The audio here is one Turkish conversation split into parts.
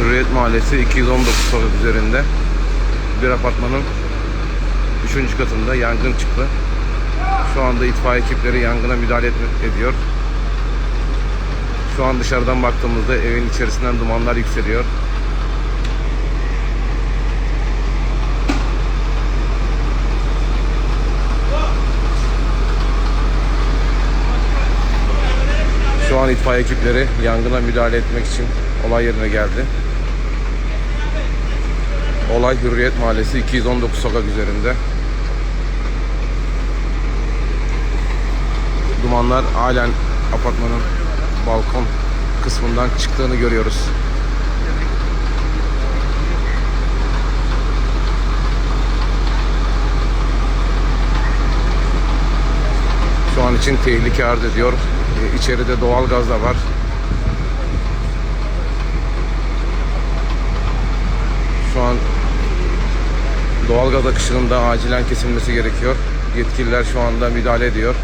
Hürriyet Mahallesi 219 sokak üzerinde bir apartmanın 3. katında yangın çıktı. Şu anda itfaiye ekipleri yangına müdahale ediyor. Şu an dışarıdan baktığımızda evin içerisinden dumanlar yükseliyor. Şu an itfaiye ekipleri yangına müdahale etmek için olay yerine geldi. Olay Hürriyet Mahallesi 219 sokak üzerinde. Dumanlar halen apartmanın balkon kısmından çıktığını görüyoruz. Şu an için tehlike arz ediyor. Ee, İçeride doğal gaz da var. Şu an doğal gaz akışının da acilen kesilmesi gerekiyor. Yetkililer şu anda müdahale ediyor.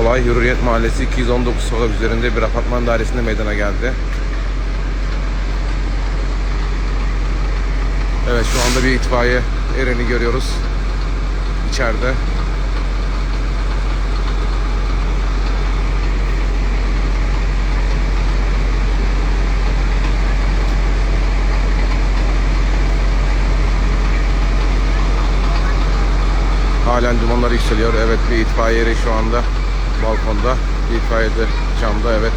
Olay Hürriyet Mahallesi 219 sokak üzerinde bir apartman dairesinde meydana geldi. Evet şu anda bir itfaiye ereni görüyoruz. içeride. Halen dumanlar yükseliyor. Evet bir itfaiye eri şu anda balkonda. Bir itfaiye de camda evet.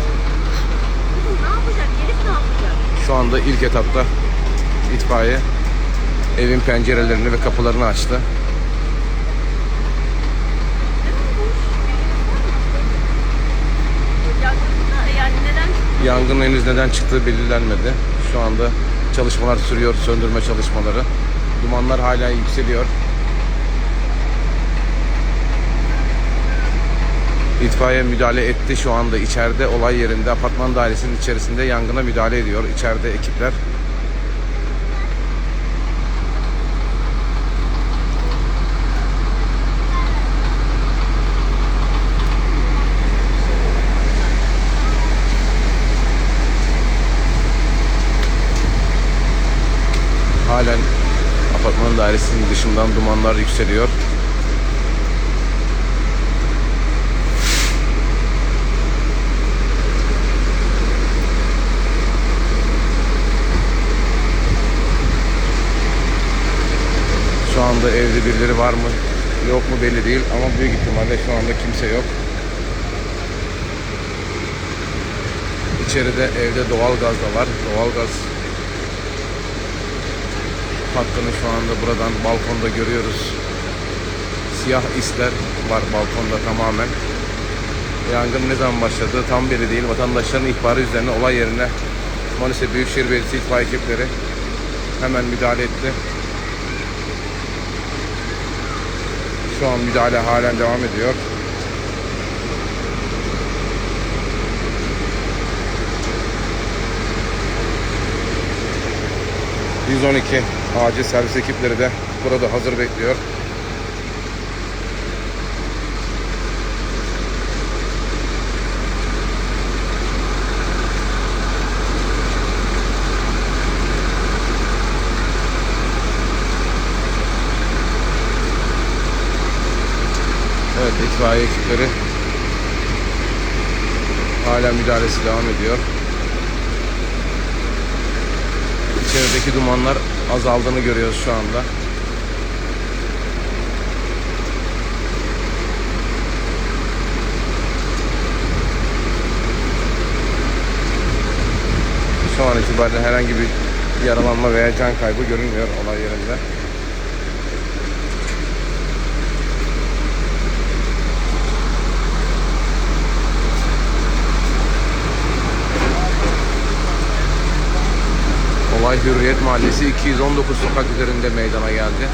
Ne yapacak? Elif ne yapacak? Şu anda ilk etapta itfaiye evin pencerelerini ve kapılarını açtı. Yangının henüz neden çıktığı belirlenmedi. Şu anda çalışmalar sürüyor, söndürme çalışmaları. Dumanlar hala yükseliyor. İtfaiye müdahale etti şu anda içeride olay yerinde apartman dairesinin içerisinde yangına müdahale ediyor içeride ekipler. Halen apartman dairesinin dışından dumanlar yükseliyor. Şu anda evde birileri var mı yok mu belli değil ama büyük ihtimalle şu anda kimse yok. İçeride evde doğal gaz da var. Doğal gaz hattını şu anda buradan balkonda görüyoruz. Siyah isler var balkonda tamamen. Yangın ne zaman başladı tam belli değil. Vatandaşların ihbarı üzerine olay yerine Manisa Büyükşehir Belediyesi itfaiye ekipleri hemen müdahale etti. Şu an müdahale halen devam ediyor. ...112 acil servis ekipleri de burada hazır bekliyor. Evet itfaiye ekipleri hala müdahalesi devam ediyor. İçerideki dumanlar azaldığını görüyoruz şu anda. Şu an itibariyle herhangi bir yaralanma veya can kaybı görünmüyor olay yerinde. Olay Hürriyet Mahallesi 219 sokak üzerinde meydana geldi.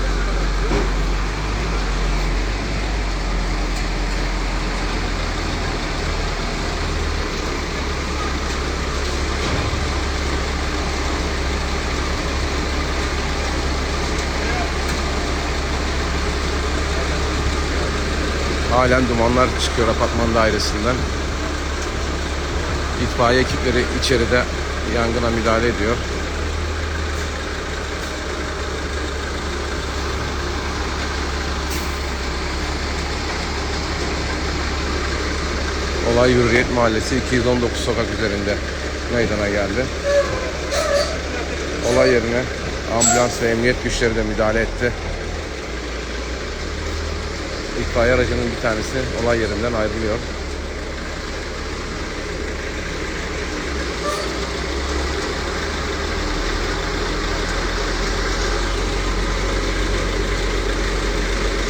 Halen dumanlar çıkıyor apartman dairesinden. İtfaiye ekipleri içeride yangına müdahale ediyor. Olay Hürriyet Mahallesi 219 sokak üzerinde meydana geldi. Olay yerine ambulans ve emniyet güçleri de müdahale etti. İtfaiye aracının bir tanesi olay yerinden ayrılıyor.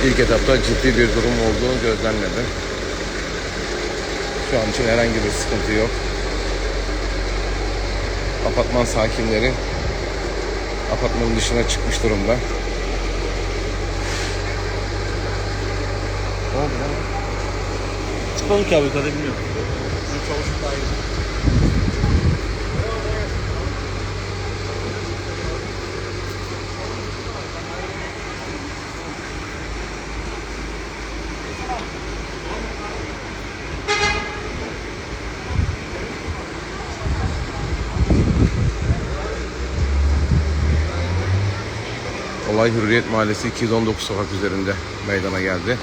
İlk etapta ciddi bir durum olduğu gözlenmedi. Şu an için herhangi bir sıkıntı yok. Apartman sakinleri apartmanın dışına çıkmış durumda. Ne oldu lan? Çıkmadım ki abi yukarıda bilmiyorum. Çalışıp daha iyi. Olay Hürriyet Mahallesi 219 sokak üzerinde meydana geldi.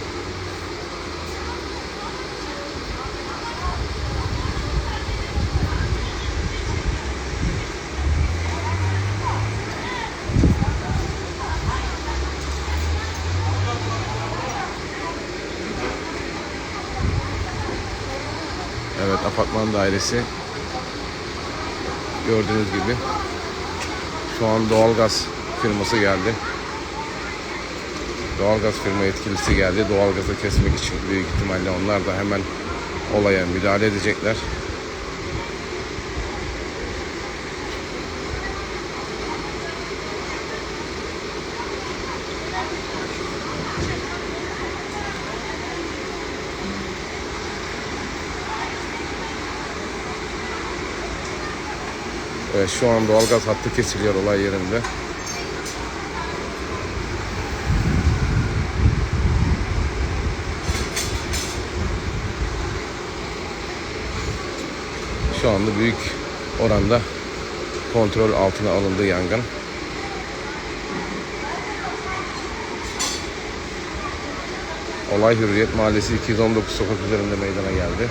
Evet apartman dairesi gördüğünüz gibi şu an doğalgaz firması geldi. Doğalgaz firma yetkilisi geldi. Doğalgazı kesmek için büyük ihtimalle onlar da hemen olaya müdahale edecekler. Evet, şu an doğalgaz hattı kesiliyor olay yerinde. Şu anda büyük oranda kontrol altına alındı yangın. Olay Hürriyet Mahallesi 219 sokak üzerinde meydana geldi.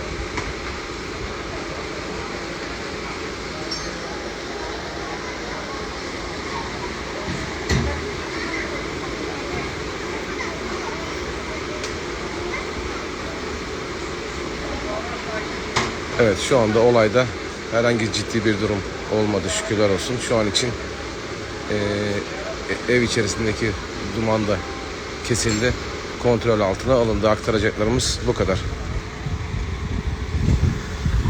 Evet şu anda olayda herhangi ciddi bir durum olmadı şükürler olsun. Şu an için eee, ev içerisindeki duman da kesildi. Kontrol altına alındı. Aktaracaklarımız bu kadar.